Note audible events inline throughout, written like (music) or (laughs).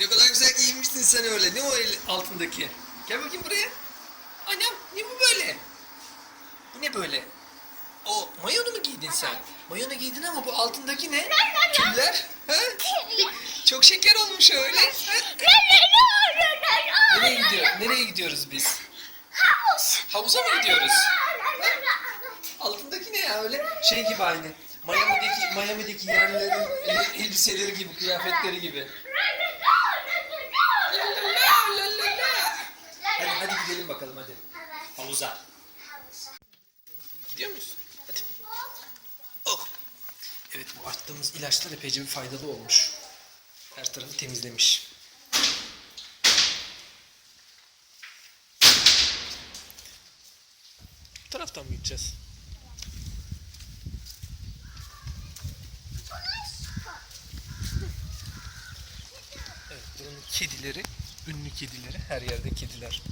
Ne kadar güzel giyinmişsin sen öyle. Ne o el altındaki? Gel bakayım buraya. Anam ne bu böyle? Bu ne böyle? O mayonu mu giydin sen? Mayonu giydin ama bu altındaki ne? Tüller. Ha? (laughs) Çok şeker olmuş öyle. Ha? Nereye gidiyor? Nereye gidiyoruz biz? Havuz. Havuza mı gidiyoruz? Altındaki ne ya öyle? Şey gibi aynı. Miami'deki Miami'deki yerlilerin el- elbiseleri gibi, kıyafetleri gibi. Hadi hadi gidelim bakalım hadi. Havuza. Gidiyor muyuz? Hadi. Oh. Evet bu attığımız ilaçlar epeyce bir faydalı olmuş. Her tarafı temizlemiş. Bu taraftan mı gideceğiz? Evet, buranın kedileri, ünlü kedileri, her yerde kediler.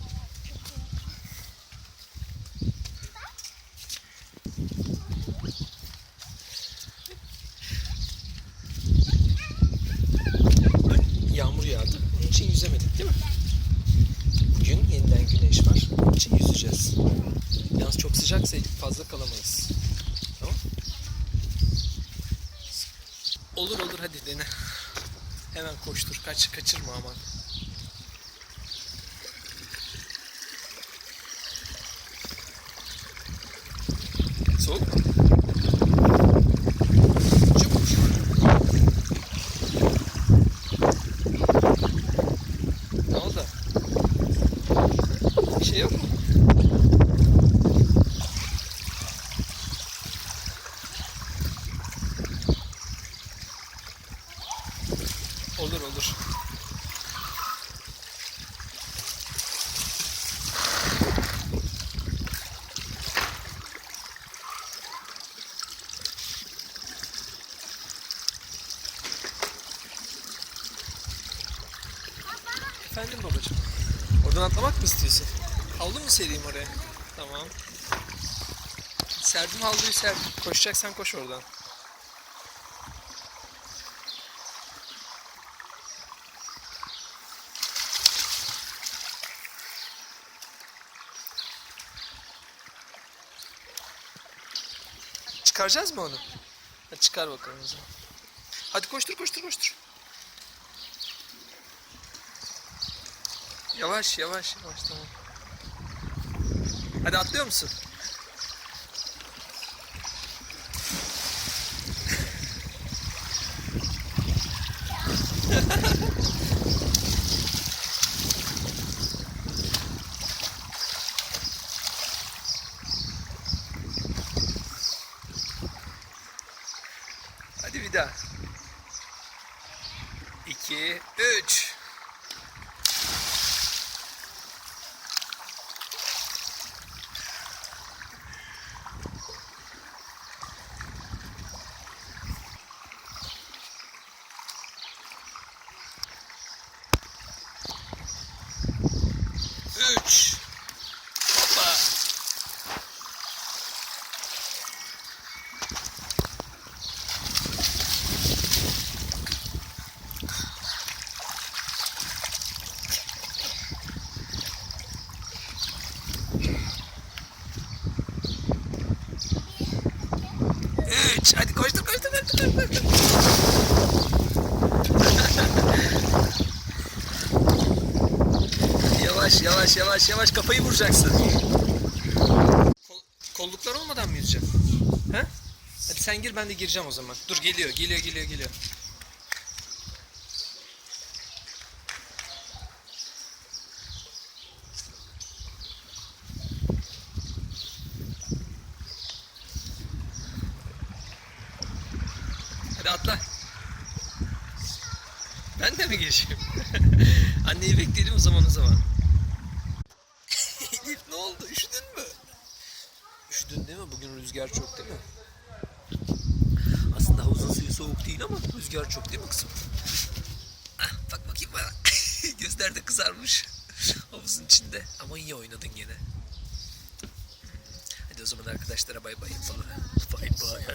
Yağdı, onun için yüzemedik değil mi? Bugün yeniden güneş var, onun için yüzeceğiz. Yalnız çok sıcaksa fazla kalamayız. Tamam Olur olur hadi dene. Hemen koştur. Kaç kaçırma aman. Soğuk mu? Çabuk. Ne oldu? Bir şey yok mu? Olur olur. Efendim babacığım. Oradan atlamak mı istiyorsun? Havlu mu sereyim oraya? Tamam. Serdim havluyu serdim. Koşacaksan koş oradan. Çıkaracağız mı onu? Hadi çıkar bakalım o zaman. Hadi koştur koştur koştur. Yavaş yavaş yavaş tamam. Hadi atlıyor musun? Hadi bir daha. 2 3 Üç. Hadi koştur koştur koştur. koştur. Yavaş yavaş yavaş yavaş kafayı vuracaksın. Kol- kolluklar olmadan mı yüzeceksin? He? Hadi sen gir ben de gireceğim o zaman. Dur geliyor geliyor geliyor geliyor. Hadi atla. Ben de mi geçeyim? (laughs) Anneyi bekleyelim o zaman o zaman. (laughs) Elif ne oldu? Üşüdün mü? Üşüdün değil mi? Bugün rüzgar çok değil mi? Aslında havuzun suyu soğuk değil ama rüzgar çok değil mi kızım? Ah, bak bakayım bana. (laughs) Gözler de kızarmış. Havuzun içinde. Ama iyi oynadın gene. Hadi o zaman arkadaşlara bay bay yapalım. Bay bay.